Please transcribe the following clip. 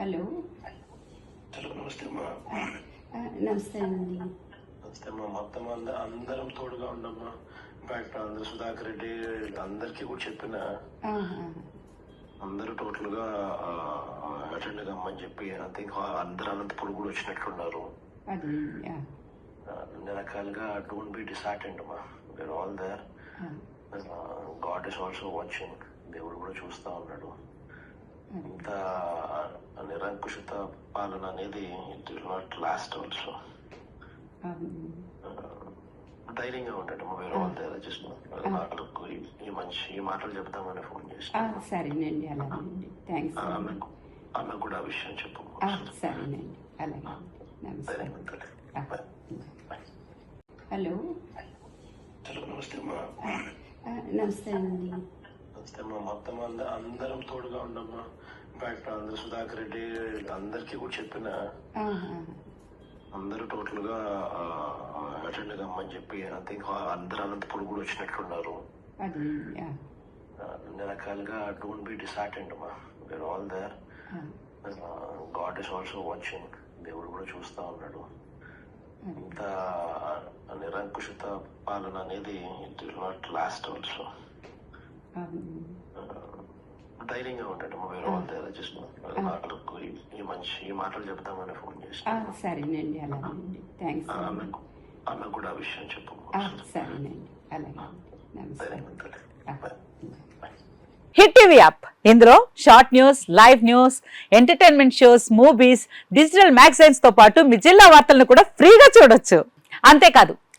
Hello. Hello నమస్తే అమ్మా. నమస్తే అండి. నమస్తే అమ్మా. మొత్తం అంద అందరం తోడుగా ఉండమ్మా. ఇన్ఫాక్ట్ అందరు సుధాకర్ రెడ్డి అందరికీ కూడా చెప్పిన. అందరూ టోటల్గా అటెండ్ కమ్మని చెప్పి ఐ థింక్ అందరు అనంతపురం కూడా వచ్చినట్లున్నారు అన్ని రకాలుగా డోంట్ బి డిసార్టెండ్ అమ్మా. Where all there God is also watching. దేవుడు కూడా చూస్తా ఉన్నాడు. ఇంత నిరంకుశిత పాలన అనేది it will not last also. ధైర్యంగా ఉంటాడు వేరే వాళ్ళ దగ్గర జస్ట్ నాలుగు ఈ- మంచి ఈ మాటలు చెప్తామని ఫోన్ చేసి సరేనండి అలాగేనండి. థ్యాంక్స్ కూడా ఆ విషయం చెప్పు. సరేనండి. అలాగే. హలో. హలో నమస్తే అమ్మా. నమస్తే అండి. అమ్మా. మొత్తం అంద అందరం తోడుగా ఉండమ్మా. ఇన్ఫాక్ట్ అందరు సుధాకర్ రెడ్డి అందరికీ కూడా చెప్పిన. అందరూ టోటల్గా అటెండ్ కమ్మని చెప్పి ఐ థింక్ అందరు అనంతపురం కూడా వచ్చినట్లున్నారు అన్ని రకాలుగా డోంట్ బి డిసార్టెండ్ అమ్మా. Where all there God is also watching. దేవుడు కూడా చూస్తా ఉన్నాడు. ఇంత నిరంకుశిత పాలన అనేది it will not last also. ధైర్యంగా ఉంటాడు వేరే వాళ్ళ దగ్గర జస్ట్ ఈ- ఈ మంచి ఈ మాటలు చెప్తామని ఫోన్ చేసి సరేనండి అలాగేనండి. థ్యాంక్స్ ఆమెకు కూడా ఆ విషయం చెప్పు. సరేనండి. అలాగే. నమస్తే. Hit TV app. ఇందులో short news live news entertainment shows movies digital మ్యాగజైన్స్తో పాటు మీ జిల్లా వార్తలను కూడా ఫ్రీగా చూడొచ్చు. అంతేకాదు